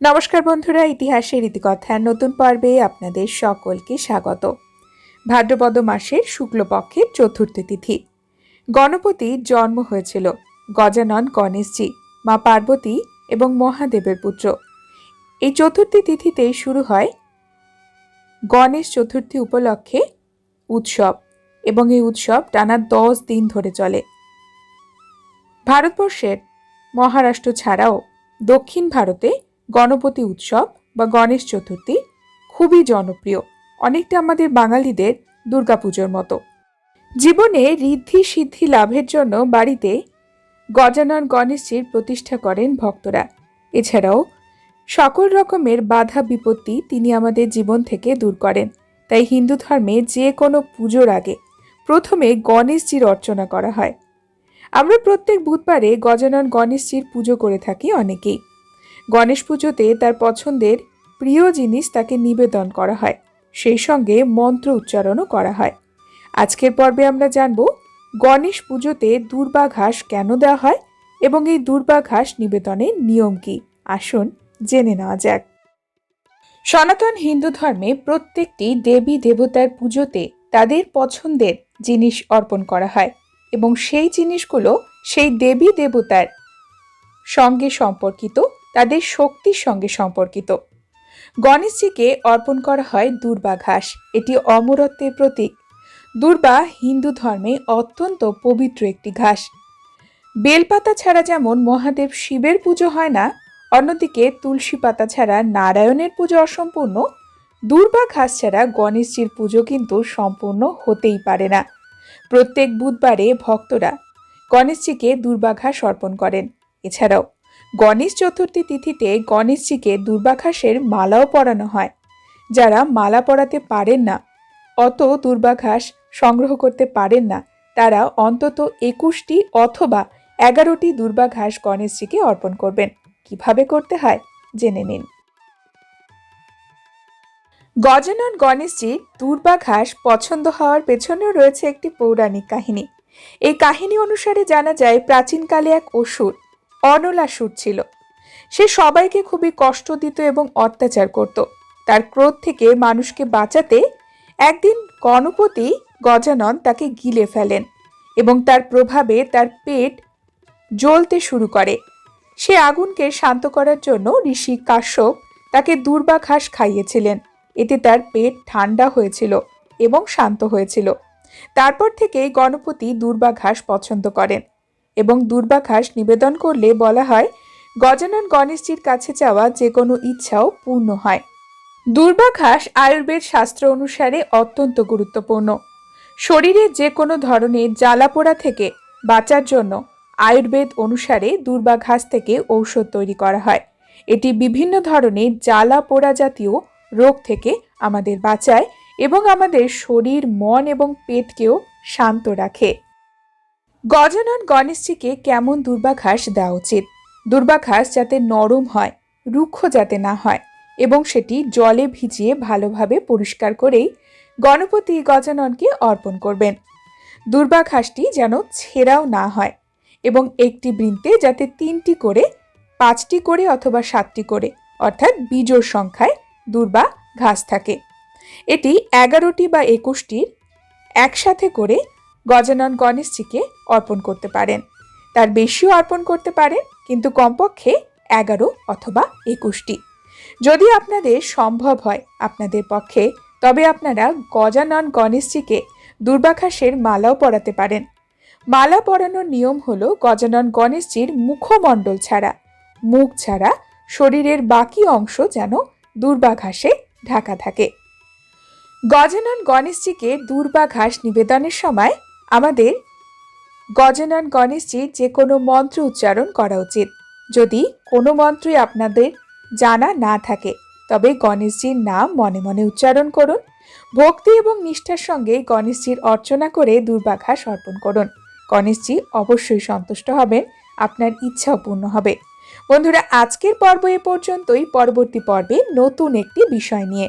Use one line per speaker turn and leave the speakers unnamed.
নমস্কার বন্ধুরা ইতিহাসের ইতিকথার নতুন পর্বে আপনাদের সকলকে স্বাগত। ভাদ্রপদ মাসের শুক্লপক্ষের চতুর্থ তিথি। গণপতির জন্ম হয়েছিল গজানন গণেশজি, মা পার্বতী এবং মহাদেবের পুত্র। এই চতুর্থী তিথিতেই শুরু হয় গণেশ চতুর্থী উপলক্ষে উৎসব এবং এই উৎসব টানা দশ দিন ধরে চলে। ভারতবর্ষের মহারাষ্ট্র ছাড়াও দক্ষিণ ভারতে গণপতি উৎসব বা গণেশ চতুর্থী খুবই জনপ্রিয়। অনেকটা আমাদের বাঙালিদের দুর্গাপুজোর মতো। জীবনে ঋদ্ধি সিদ্ধি লাভের জন্য বাড়িতে গজানন গণেশজির প্রতিষ্ঠা করেন ভক্তরা। এছাড়াও সকল রকমের বাধা বিপত্তি তিনি আমাদের জীবন থেকে দূর করেন। তাই হিন্দু ধর্মে যে কোনো পুজোর আগে প্রথমে গণেশজির অর্চনা করা হয়। আমরা প্রত্যেক বুধবারে গজানন গণেশজির পুজো করে থাকি অনেকেই। গণেশ পুজোতে তার পছন্দের প্রিয় জিনিস তাকে নিবেদন করা হয়। সেই সঙ্গে মন্ত্র উচ্চারণও করা হয়। আজকের পর্বে আমরা জানব, গণেশ পুজোতে দুর্বা ঘাস কেন দেওয়া হয় এবং এই দুর্বা ঘাস নিবেদনের নিয়ম কি? আসুন জেনে নেওয়া যাক। সনাতন হিন্দু ধর্মে প্রত্যেকটি দেবী দেবতার পুজোতে তাদের পছন্দের জিনিস অর্পণ করা হয় এবং সেই জিনিসগুলো সেই দেবী দেবতার সঙ্গে সম্পর্কিত তাদের শক্তির সঙ্গে সম্পর্কিত। গণেশজিকে অর্পণ করা হয় দুর্বা ঘাস, এটি অমরত্বের প্রতীক। দুর্বা হিন্দু ধর্মে অত্যন্ত পবিত্র একটি ঘাস। বেলপাতা ছাড়া যেমন মহাদেব শিবের পুজো হয় না, অন্যদিকে তুলসী পাতা ছাড়া নারায়ণের পুজো অসম্পূর্ণ, দুর্বা ঘাস ছাড়া গণেশজির পুজো কিন্তু সম্পূর্ণ হতেই পারে না। প্রত্যেক বুধবারে ভক্তরা গণেশজিকে দুর্বা ঘাস অর্পণ করেন। এছাড়াও গণেশ চতুর্থী তিথিতে গণেশজিকে দুর্বাঘাসের মালাও পরানো হয়। যারা মালা পরাতে পারেন না, অত দুর্বাঘাস সংগ্রহ করতে পারেন না, তারা অন্তত একুশটি অথবা এগারোটি দুর্বাঘাস গণেশজিকে অর্পণ করবেন। কীভাবে করতে হয়? জেনে নিন। গজানন গণেশজি দুর্বাঘাস পছন্দ হওয়ার পেছনেও রয়েছে একটি পৌরাণিক কাহিনী। এই কাহিনী অনুসারে জানা যায়, প্রাচীনকালে এক অসুর অনলাসুর ছিল। সে সবাইকে খুবই কষ্ট দিত এবং অত্যাচার করত। তার ক্রোধ থেকে মানুষকে বাঁচাতে একদিন গণপতি গজানন তাকে গিলে ফেলেন এবং তার প্রভাবে তার পেট জ্বলতে শুরু করে। সে আগুনকে শান্ত করার জন্য ঋষি কাশ্যপ তাকে দুর্বা ঘাস খাইয়েছিলেন। এতে তার পেট ঠান্ডা হয়েছিল এবং শান্ত হয়েছিল। তারপর থেকেই গণপতি দুর্বা ঘাস পছন্দ করেন। এবং দুর্বাঘাস নিবেদন করলে বলা হয়, গজানন গণেশজির কাছে যাওয়া যে কোনো ইচ্ছাও পূর্ণ হয়। দুর্বাঘাস আয়ুর্বেদ শাস্ত্র অনুসারে অত্যন্ত গুরুত্বপূর্ণ। শরীরে যে কোনো ধরনের জ্বালাপোড়া থেকে বাঁচার জন্য আয়ুর্বেদ অনুসারে দুর্বাঘাস থেকে ঔষধ তৈরি করা হয়। এটি বিভিন্ন ধরনের জ্বালা পোড়া জাতীয় রোগ থেকে আমাদের বাঁচায় এবং আমাদের শরীর, মন এবং পেটকেও শান্ত রাখে। গজানন গণেশজিকে কেমন দুর্বাঘাস দেওয়া উচিত? দুর্বাঘাস যাতে নরম হয়, রুক্ষ যাতে না হয়, এবং সেটি জলে ভিজিয়ে ভালোভাবে পরিষ্কার করেই গণপতি গজাননকে অর্পণ করবেন। দুর্বাঘাসটি যেন ছেঁড়াও না হয়, এবং একটি বৃন্তে যাতে তিনটি করে, পাঁচটি করে অথবা সাতটি করে, অর্থাৎ বীজোর সংখ্যায় দুর্বা ঘাস থাকে। এটি এগারোটি বা একুশটির একসাথে করে গজানন গণেশজিকে অর্পণ করতে পারেন। তার বেশিও অর্পণ করতে পারেন, কিন্তু কমপক্ষে এগারো অথবা একুশটি। যদি আপনাদের সম্ভব হয় আপনাদের পক্ষে, তবে আপনারা গজানন গণেশজিকে দুর্বাঘাসের মালাও পরাতে পারেন। মালা পরানোর নিয়ম হলো গজানন গণেশজির মুখমণ্ডল ছাড়া, মুখ ছাড়া শরীরের বাকি অংশ যেন দুর্বাঘাসে ঢাকা থাকে। গজানন গণেশজিকে দুর্বাঘাস নিবেদনের সময় আমাদের গজানন গণেশজির যে কোনো মন্ত্র উচ্চারণ করা উচিত। যদি কোনো মন্ত্রই আপনাদের জানা না থাকে, তবে গণেশজির নাম মনে মনে উচ্চারণ করুন। ভক্তি এবং নিষ্ঠার সঙ্গে গণেশজির অর্চনা করে দুর্বাঘাস অর্পণ করুন। গণেশজি অবশ্যই সন্তুষ্ট হবেন, আপনার ইচ্ছাও পূর্ণ হবে। বন্ধুরা, আজকের পর্ব এ পর্যন্তই। পরবর্তী পর্বে নতুন একটি বিষয় নিয়ে।